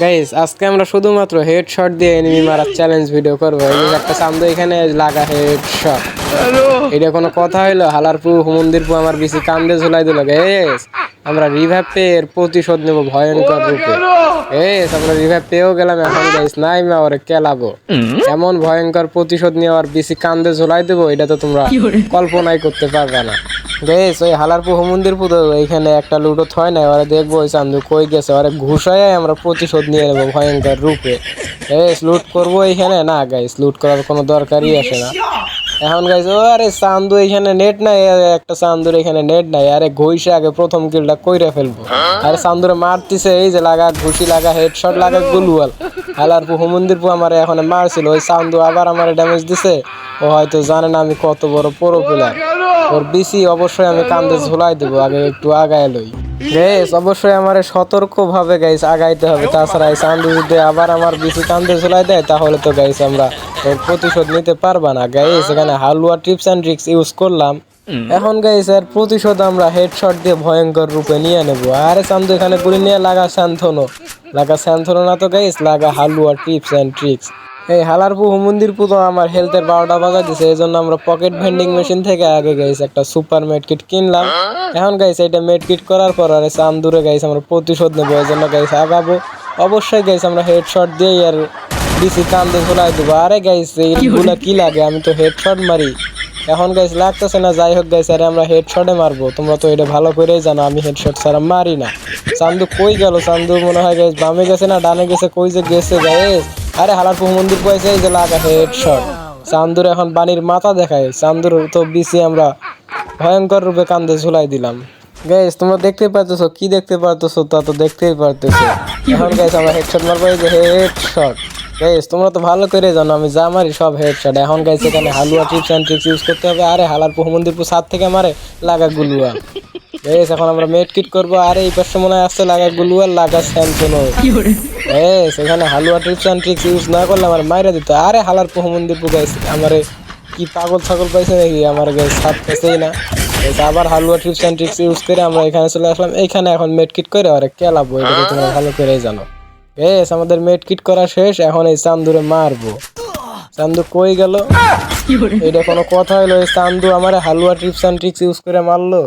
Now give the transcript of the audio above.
Guys আজকে আমরা শুধুমাত্র হেড শট দিয়ে এনিমি মারার চ্যালেঞ্জ ভিডিও করব। একটা চান্দ এখানে লাগা হেড শট এটা কোনো কথা হইল? হালারপু হুমন্দিরপু আমার বেশি কান্দে ঝুলাই দিল গাইস আমরা রিভাইভ পেয়ে এর প্রতিশোধ নেব ভয়ঙ্কর রূপে। গাইস আমরা রিভাইভ পেয়েও গেলাম এখন গাইস নাই মা ওরে কেলাবো এমন ভয়ঙ্কর প্রতিশোধ নিয়ে আর বেশি কান্দে ঝুলাই দেবো এটা তো তোমরা কল্পনাই করতে পারবে না। গেছ ওই হালারপু হুমন্দির পুতো এইখানে একটা লুডো থয় না ওরা দেখব ওই চান্দু কই গেছে ওরা ঘুষায় আমরা প্রতিশোধ নিয়ে নেব ভয়ঙ্কর রূপে। গাইস লুট করব এইখানে না গাইস লুট করার কোনো দরকারই আসে না। এখন গাইস ও আরে চান্দু এখানে নেট নাই একটা চান্দুর এখানে নেট নাই, আরে ঘুষে আগে প্রথম কিলটা কইরা ফেলব। আরে চান্দুরে মারতিছে, এই যে লাগা ঘুষি লাগা হেডশট লাগা গুলুয়াল। হালারপু হুমন্দির পু আমার এখন মারছিল, ওই চান্দু আবার আমার ড্যামেজ দিছে। ও হয়তো জানে না আমি কত বড় প্রো প্লেয়ার ওর বিসি অবশ্যই আমি কান্দে ঝুলাই দেবো, আগে একটু আগায় লই। গেস অবশ্যই আমার সতর্ক ভাবে গাইস আগাইতে হবে। তাছাড়া এই চান্দু যদি আবার আমার বিসি কান্দে ঝুলাই দেয় তাহলে তো গাইস আমরা ওর প্রতিশোধ নিতে পারবা না। গাইস এখানে হালুয়া টিপস অ্যান্ড ট্রিক্স ইউজ করলাম। এখন গাইস এর প্রতিশোধ আমরা হেডশট দিয়ে ভয়ঙ্কর রূপে নিয়ে নেব। আরে চান্দু এখানে গুলি নিয়ে লাগা স্যান্থনো লাগা স্যান্থনো না তো গাইস লাগা হালুয়া টিপস অ্যান্ড ট্রিক্স এই হালারপু হুমন্দির পুতো আমার হেলথের বারোটা বাজা দিছে এই জন্য আমরা পকেট ভেন্ডিং মেশিন থেকে আগে গাইস একটা সুপার মেড কিট কিনলাম। এখন গাইস এটা মেড কিট করার পর আর চান্দুরে গাইস আমরা প্রতিশোধ নেব এই জন্য গাইস আগাবো। অবশ্যই গাইস আমরা হেডশট দিয়েই আর ডিসি কান্দে ঝুলাই দেবো। আরে গাইস এইগুলা কি লাগে? আমি তো হেডশট মারি। এখন গাইস লাগতেছে না যাই হোক গাইস আরে আমরা হেডশটে মারবো। তোমরা তো এটা ভালো করেই জানো আমি হেডশট ছাড়া মারি না। চান্দু কই গেল? চান্দু মনে হয় গাইস বামে গেছে না ডানে গেছে কই যে গেছে গাইস আরে হালারপুর মন্দির পাইছে এই যে লাগা হেডশট। চান্দুর এখন বাণীর মাথা দেখায়। চান্দুর তো বিসি আমরা ভয়ঙ্কর রূপে কান্দে ঝুলাই দিলাম। গাইস তোমরা দেখতে পারতেছো কি দেখতে পারতেছো তা তো দেখতেই পারতেছো এখন গাইস আমরা হেডশট মারবো, এই যে হেডশট গাইস তোমরা তো ভালো করে জানো, আমি যা মারি সব হেডশট এখন গাইস এখানে হালুয়া টিপস অ্যান্ড ট্রিক্স ইউজ করতে হবে। আরে হালার মন্দিরপুর সাত থেকে মারে, লাগা গুলুয়া। গাইস এখন আমরা মেড কিট করব আরে এই পাশে মনে হয় আসছে লাগা গুলুয়া লাগা স্যামসোনো গাইস এখানে হালুয়া টিপস অ্যান্ড ট্রিক্স ইউজ না করলে আমার মাইরা দিত। আরে হালার মন্দিরপুর গাইস আমারে কি পাগল ছাগল পাইছে নাকি? আমার সাত পেছেই না। আবার হালুয়া টিপস অ্যান্ড ট্রিক্স ইউজ করে আমরা এখানে চলে আসলাম। এইখানে এখন মেড কিট করে আরে কেলাবো এটা তোমরা ভালো করেই জানো। বেশ আমাদের মেড কিট করা শেষ। এখন এই চান্দুরে মারবো। চান্দু কই গেল? এটা কোনো কথা এই চান্দু আমার হালুয়া টিপস অ্যান্ড ট্রিক্স ইউজ করে মারলো?